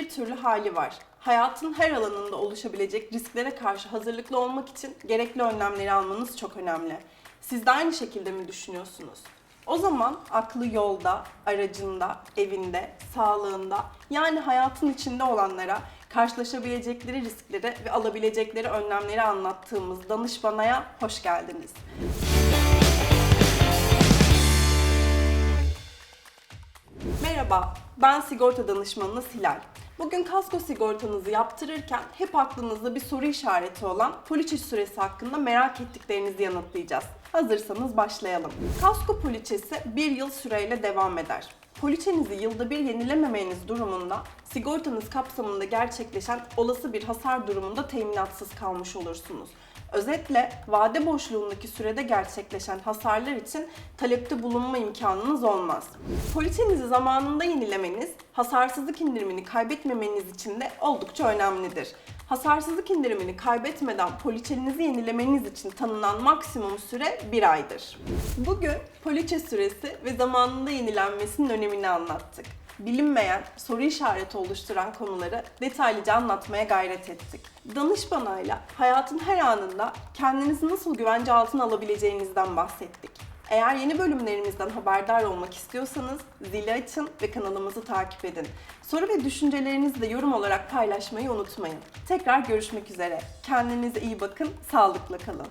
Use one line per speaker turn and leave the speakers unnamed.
bir türlü hali var. Hayatın her alanında oluşabilecek risklere karşı hazırlıklı olmak için gerekli önlemleri almanız çok önemli. Siz de aynı şekilde mi düşünüyorsunuz? O zaman aklı yolda, aracında, evinde, sağlığında yani hayatın içinde olanlara karşılaşabilecekleri riskleri ve alabilecekleri önlemleri anlattığımız Danışmana'ya hoş geldiniz. Merhaba, ben sigorta danışmanınız Hilal. Bugün kasko sigortanızı yaptırırken hep aklınızda bir soru işareti olan poliçe süresi hakkında merak ettiklerinizi yanıtlayacağız. Hazırsanız başlayalım. Kasko poliçesi bir yıl süreyle devam eder. Poliçenizi yılda bir yenilememeniz durumunda sigortanız kapsamında gerçekleşen olası bir hasar durumunda teminatsız kalmış olursunuz. Özetle vade boşluğundaki sürede gerçekleşen hasarlar için talepte bulunma imkanınız olmaz. Poliçenizi zamanında yenilemeniz, hasarsızlık indirimini kaybetmemeniz için de oldukça önemlidir. Hasarsızlık indirimini kaybetmeden poliçenizi yenilemeniz için tanınan maksimum süre 1 aydır. Bugün poliçe süresi ve zamanında yenilenmesinin önemini anlattık bilinmeyen, soru işareti oluşturan konuları detaylıca anlatmaya gayret ettik. Danışmanayla hayatın her anında kendinizi nasıl güvence altına alabileceğinizden bahsettik. Eğer yeni bölümlerimizden haberdar olmak istiyorsanız zili açın ve kanalımızı takip edin. Soru ve düşüncelerinizi de yorum olarak paylaşmayı unutmayın. Tekrar görüşmek üzere. Kendinize iyi bakın, sağlıkla kalın.